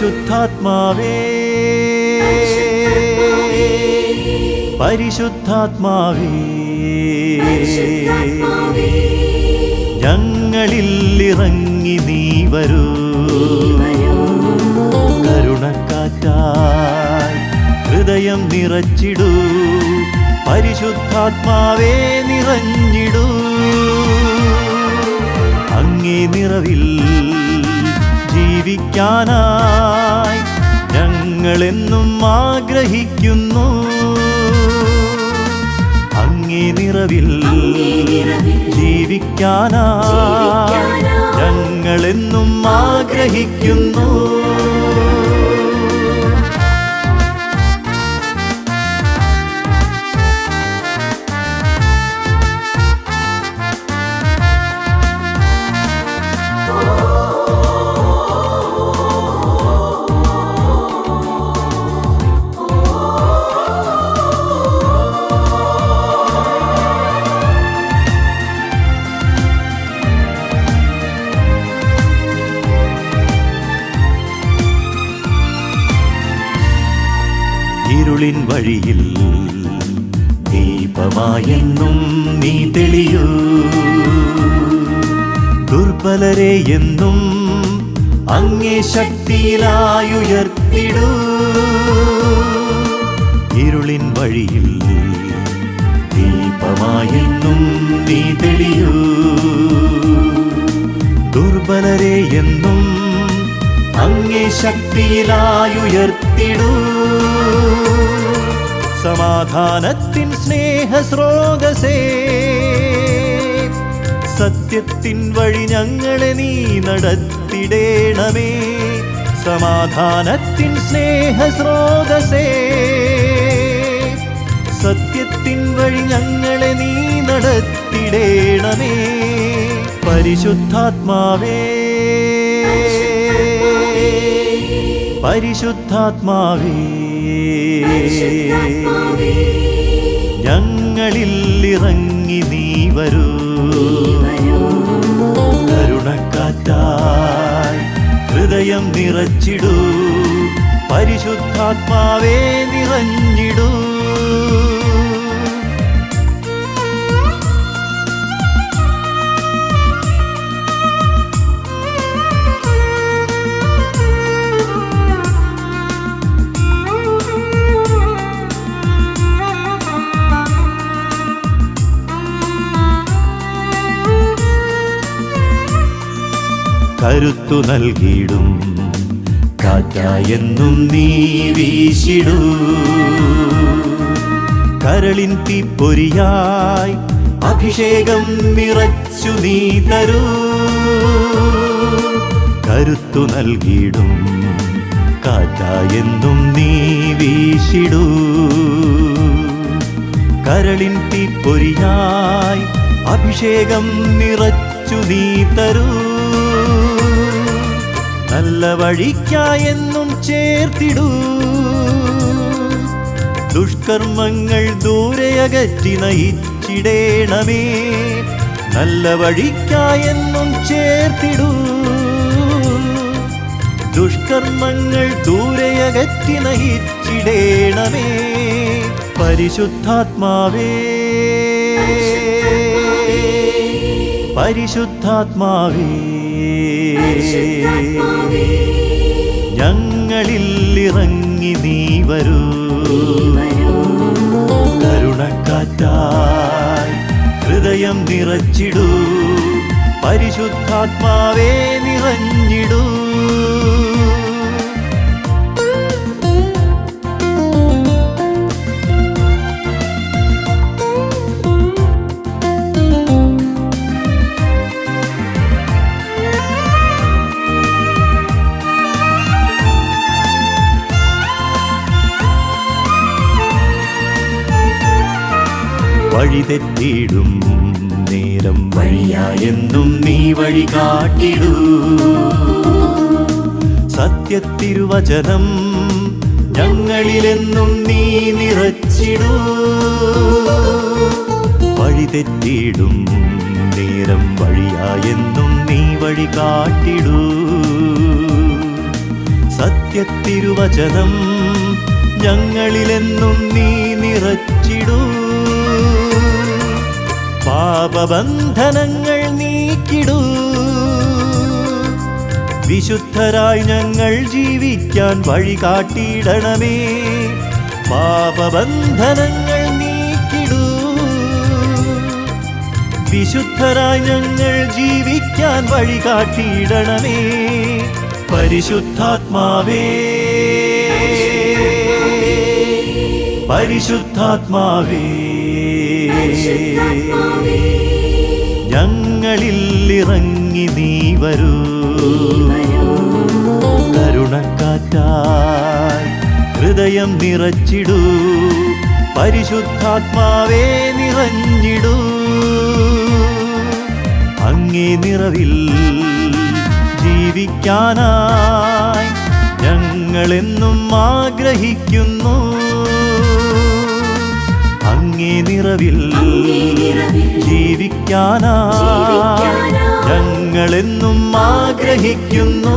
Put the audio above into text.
പരിശുദ്ധാത്മാവേ. പരിശുദ്ധാത്മാവേ. ഞങ്ങളിൽ ഇറങ്ങി നീ വരൂ. കരുണക്കാറ്റായി ഹൃദയം നിറച്ചിടൂ. പരിശുദ്ധാത്മാവേ നിറഞ്ഞിടൂ. അങ്ങേ നിറവിൽ ജീവിക്കാനായി ഞങ്ങളെന്നും ആഗ്രഹിക്കുന്നു. അങ്ങേ നിറവിൽ ജീവിക്കാനായി ഞങ്ങളെന്നും ആഗ്രഹിക്കുന്നു. ഇരുളിൻ വഴിയിൽ ദീപമായെന്നും നീ തെളിയൂ. ദുർബലരെ എന്നും അങ്ങേ ശക്തിയിലായുയർത്തിടൂ. ഇരുളിൻ വഴിയിൽ ദീപമായെന്നും നീ തെളിയൂ. ദുർബലരെ എന്നും അങ്ങേ ശക്തിയിലായുയർത്തിടൂ. സമാധാനത്തിൻ സ്നേഹ സ്രോതസേ സത്യത്തിൻ വഴി ഞങ്ങളെ നീ നടത്തിടേണമേ. സമാധാനത്തിൻ സ്നേഹ സ്രോതസേ സത്യത്തിൻ വഴി ഞങ്ങളെ നീ നടത്തിടേണമേ. പരിശുദ്ധാത്മാവേ. പരിശുദ്ധാത്മാവേ. ഞങ്ങളിൽ ഇറങ്ങി നീ വരൂ. കരുണക്കാറ്റായി ഹൃദയം നിറച്ചിടൂ. പരിശുദ്ധാത്മാവേ നിറഞ്ഞിടൂ കരുത്തു നൽകിയിടും. കാറ്റായെന്നും നീ വീശിടൂ. കരളിൻ തീപ്പൊരിയായി അഭിഷേകം നിറച്ചു നീ തരൂ. കരുത്തു നൽകിയിടും. കാറ്റായെന്നും നീ വീശിടൂ. കരളിൻ തീപ്പൊരിയായി അഭിഷേകം നിറച്ചു നീ തരൂ. നല്ല വഴിക്കായെന്നും ചേർത്തിടൂ. ദുഷ്കർമ്മങ്ങൾ ദൂരെ അകറ്റി നയിച്ചിടേണമേ. നല്ല വഴിക്കായെന്നും ചേർത്തിടൂ. ദുഷ്കർമ്മങ്ങൾ ദൂരെ അകറ്റി നയിച്ചിടേണമേ. പരിശുദ്ധാത്മാവേ. പരിശുദ്ധാത്മാവേ. ഞങ്ങളിൽ ഇറങ്ങി നീ വരൂ. കരുണക്കാറ്റായി ഹൃദയം നിറച്ചിടൂ. പരിശുദ്ധാത്മാവേ നിറഞ്ഞിടൂ. വഴി തെറ്റിയിടും നേരം വഴിയായെന്നും നീ വഴി കാട്ടിടൂ. സത്യത്തിരുവചനം ഞങ്ങളിലെന്നും നീ നിറച്ചിടൂ. വഴി തെറ്റിയിടും നേരം വഴിയായെന്നും നീ വഴി കാട്ടിടൂ. സത്യത്തിരുവചനം ഞങ്ങളിലെന്നും നീ നിറച്ചിടൂ. പാപബന്ധനങ്ങൾ നീക്കിടൂ. വിശുദ്ധരായി ഞങ്ങൾ ജീവിക്കാൻ വഴി കാട്ടിയിടണമേ. പാപബന്ധനങ്ങൾ നീക്കിടൂ. വിശുദ്ധരായി ഞങ്ങൾ ജീവിക്കാൻ വഴി കാട്ടിയിടണമേ. പരിശുദ്ധാത്മാവേ. പരിശുദ്ധാത്മാവേ. ഞങ്ങളിൽ ഇറങ്ങി നീ വരൂ. കരുണക്കാറ്റായി ഹൃദയം നിറച്ചിടൂ. പരിശുദ്ധാത്മാവേ നിറഞ്ഞിടൂ. അങ്ങേ നിറവിൽ ജീവിക്കാനായി ഞങ്ങളെന്നും ആഗ്രഹിക്കുന്നു. അങ്ങേ നിറവിൽ ജീവിക്കാനാ. ഞങ്ങളെന്നും ആഗ്രഹിക്കുന്നു.